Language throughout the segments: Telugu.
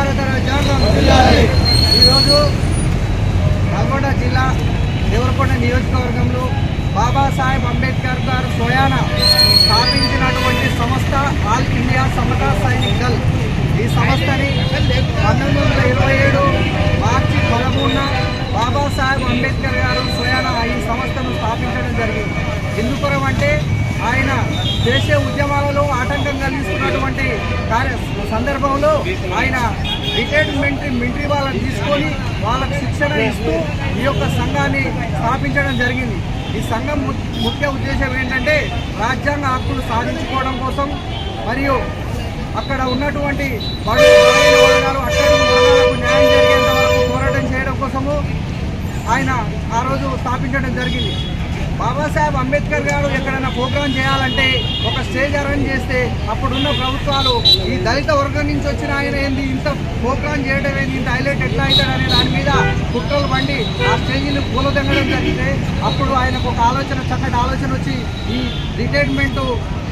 భారత రాజ్యాంగం ఈరోజు నల్గొండ జిల్లా దేవరకొండ నియోజకవర్గంలో బాబాసాహెబ్ అంబేద్కర్ గారు స్వయాన స్థాపించినటువంటి సంస్థ ఆల్ ఇండియా సమతా సైనిక్ దళ్. ఈ సంస్థని పంతొమ్మిది వందల ఇరవై ఏడు మార్చి పదమూడున బాబాసాహెబ్ అంబేద్కర్ గారు స్వయాన ఈ సంస్థను స్థాపించడం జరిగింది. ఎందుకరం అంటే ఆయన దేశీయ ఉద్యమాలలో ఆటంకం కలిగిస్తున్నటువంటి కార్య సందర్భంలో ఆయన రిటైర్మెంట్ మిలిటరీ వాళ్ళని తీసుకొని వాళ్ళకు శిక్షణ ఇస్తూ ఈ యొక్క సంఘాన్ని స్థాపించడం జరిగింది. ఈ సంఘం ము- ముఖ్య ఉద్దేశం ఏంటంటే రాజ్యాంగ హక్కులు సాధించుకోవడం కోసం మరియు అక్కడ ఉన్నటువంటి వర్గాలు అట్టడుగు వర్గాలకు న్యాయం జరిగేంత వరకు పోరాటం చేయడం కోసము ఆయన ఆ రోజు స్థాపించడం జరిగింది. బాబాసాహెబ్ అంబేద్కర్ గారు ఎక్కడైనా ప్రోగ్రాం చేయాలంటే ఒక స్టేజ్ అరేంజ్ చేస్తే అప్పుడున్న ప్రభుత్వాలు ఈ దళిత వర్గం నుంచి వచ్చిన ఆయన ఏంది? ఇంత ప్రోగ్రాం చేయడం ఏంది? ఇంత హైలైట్ ఎట్లా అవుతాడు అనే దాని మీద కుట్రలు పండి ఆ స్టేజీని పూలదండడం జరిగితే అప్పుడు ఆయనకు ఒక ఆలోచన చక్కటి ఆలోచన వచ్చి ఈ రిటైర్మెంటు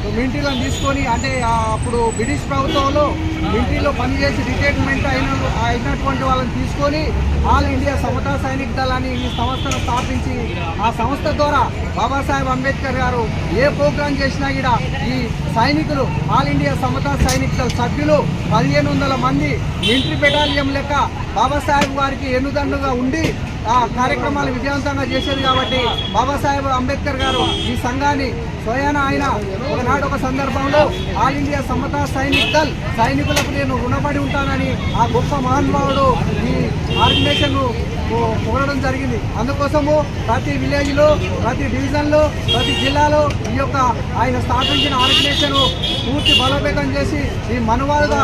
మిలిటరీలను తీసుకొని అంటే అప్పుడు బ్రిటిష్ ప్రభుత్వంలో మిలిటరీలో పనిచేసి రిటైర్మెంట్ అయిన అయినటువంటి వాళ్ళని తీసుకొని ఆల్ ఇండియా సమతా సైనిక దళాన్ని ఈ సంస్థను స్థాపించి ఆ సంస్థ ద్వారా బాబాసాహెబ్ అంబేద్కర్ గారు ఏ ప్రోగ్రాం చేసినా కూడా ఈ సైనికులు ఆల్ ఇండియా సమతా సైనిక దళ సభ్యులు పదిహేను వందల మంది మిలిటరీ బెటాలియం లెక్క బాబాసాహెబ్ వారికి ఎన్నుదండుగా ఉండి కార్యక్రమాలు విజయవంతంగా చేసేది కాబట్టి బాబాసాహెబ్ అంబేద్కర్ గారు ఈ సంఘాన్ని స్వయాన ఆయన ఒకనాడు ఒక సందర్భంలో ఆల్ ఇండియా సమతా సైనిక్ దళ్ సైనికులకు నేను రుణపడి ఉంటానని ఆ గొప్ప మహానుభావుడు ఈ ఆర్గనైజేషన్ పొగడడం జరిగింది. అందుకోసము ప్రతి విలేజ్లో ప్రతి డివిజన్లో ప్రతి జిల్లాలో ఈ యొక్క ఆయన స్థాపించిన ఆర్గనైజేషన్ పూర్తి బలోపేతం చేసి ఈ మనువాలుగా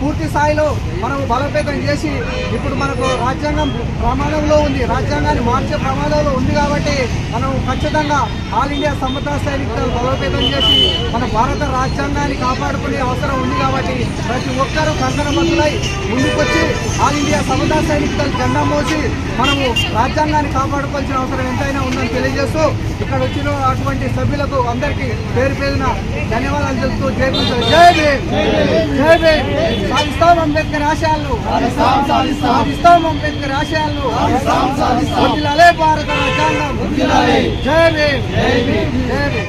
పూర్తి స్థాయిలో మనం బలోపేతం చేసి ఇప్పుడు మనకు రాజ్యాంగం ప్రమాదంలో ఉంది. రాజ్యాంగాన్ని మార్చే ప్రమాదంలో ఉంది కాబట్టి మనం ఖచ్చితంగా ఆల్ ఇండియా సమతా సైనికులను బలోపేతం చేసి మన భారత రాజ్యాంగాన్ని కాపాడుకునే అవసరం ఉంది కాబట్టి ప్రతి ఒక్కరూ కంకణబద్దులై ముందుకొచ్చి ఆల్ ఇండియా సమతా సైనికులు జెండా మోసి మనము రాజ్యాంగాన్ని కాపాడుకోవాల్సిన అవసరం ఎంతైనా ఉందని తెలియజేస్తూ ఇక్కడ వచ్చిన అటువంటి సభ్యులకు అందరికీ పేరు పేరున ధన్యవాదాలు తెలుపుతూ జై జై జై సాధిస్తాం అంబేద్కర్ ఆశయాలను సాధిస్తాం అంబేద్కర్ ఆశయాలను వర్ధిల్లాలే భారత రాజ్యాంగం. జై భీమ్. జై భీమ్.